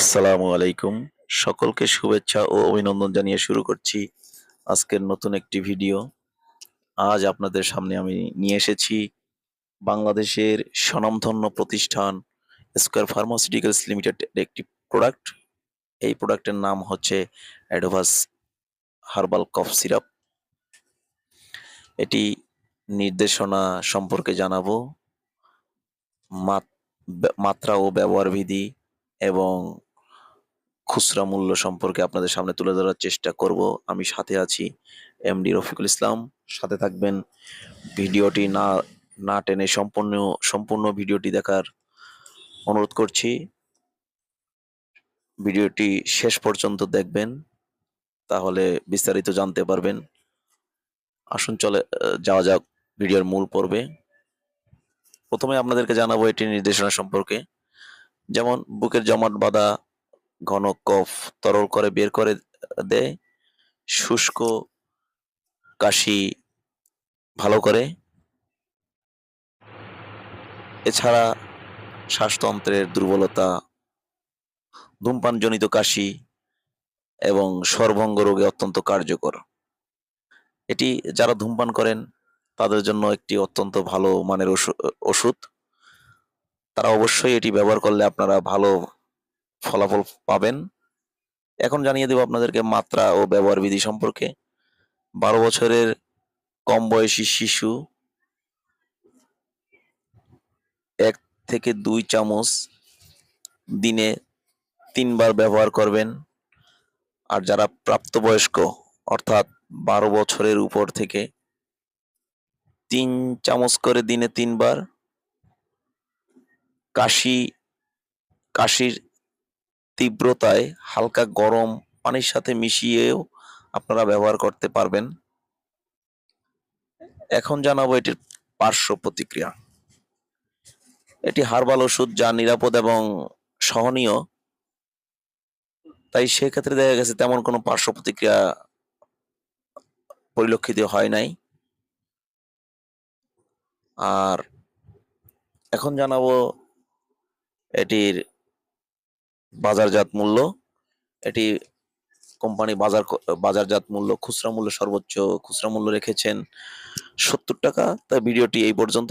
আসসালামু আলাইকুম। সকলকে শুভেচ্ছা ও অভিনন্দন জানিয়ে শুরু করছি আজকের নতুন একটি ভিডিও। আজ আপনাদের সামনে আমি নিয়ে এসেছি বাংলাদেশের স্বনামধন্য প্রতিষ্ঠান স্কোয়ার ফার্মাসিউটিক্যালস লিমিটেড একটি প্রোডাক্ট এই প্রোডাক্টের নাম হচ্ছে অ্যাডভাস হার্বাল কফ সিরাপ এটি নির্দেশনা সম্পর্কে জানাব। মাত- মাত্রা ও ব্যবহার বিধি এবং খুচরা মূল্য সম্পর্কে আপনাদের সামনে তুলে ধরার চেষ্টা করব। আমি সাথে আছি এমডি রফিকুল ইসলাম। সাথে থাকবেন ভিডিওটি না না টেনে সম্পূর্ণ সম্পূর্ণ ভিডিওটি দেখার অনুরোধ করছি। ভিডিওটি শেষ পর্যন্ত দেখবেন, তাহলে বিস্তারিত জানতে পারবেন। আসুন চলে, যাওয়া যাক ভিডিওর মূল পর্বে। প্রথমে আপনাদেরকে জানাব এটি নির্দেশনা সম্পর্কে। যেমন, বুকের জমাট বাঁধা ঘন কফ তরল করে বের করে দেয় শুষ্ক কাশি ভালো করে। এছাড়া শ্বাসতন্ত্রের দুর্বলতা, ধূমপানজনিত কাশি এবং সর্বঙ্গ রোগে অত্যন্ত কার্যকর। এটি যারা ধূমপান করেন, তাদের জন্য একটি অত্যন্ত ভালো মানের ওষুধ। তারা অবশ্যই এটি ব্যবহার করলে আপনারা ভালো ফলাফল পাবেন। এখন জানিয়ে দেব আপনাদেরকে মাত্রা ও ব্যবহার বিধি সম্পর্কে। বারো বছরের কম বয়সী শিশু, এক থেকে দুই চামচ দিনে তিনবার ব্যবহার করবেন। আর যারা প্রাপ্তবয়স্ক, অর্থাৎ বারো বছরের উপর থেকে তিন চামচ করে দিনে তিনবার, কাশি, কাশির তীব্রতায় হালকা গরম পানির সাথে মিশিয়েও আপনারা ব্যবহার করতে পারবেন। এখন জানাব এটির পার্শ্ব প্রতিক্রিয়া। এটি হার্বাল ওষুধ যা নিরাপদ এবং সহনীয়। তাই সেক্ষেত্রে দেখা গেছে তেমন কোনো পার্শ্ব প্রতিক্রিয়া পরিলক্ষিত হয় নাই। আর এখন জানাব এটির বাজারজাত মূল্য, এটি কোম্পানি বাজার বাজারজাত মূল্য, খুচরা মূল্য সর্বোচ্চ খুচরা মূল্য রেখেছেন সত্তর টাকা। তাই ভিডিওটি এই পর্যন্ত।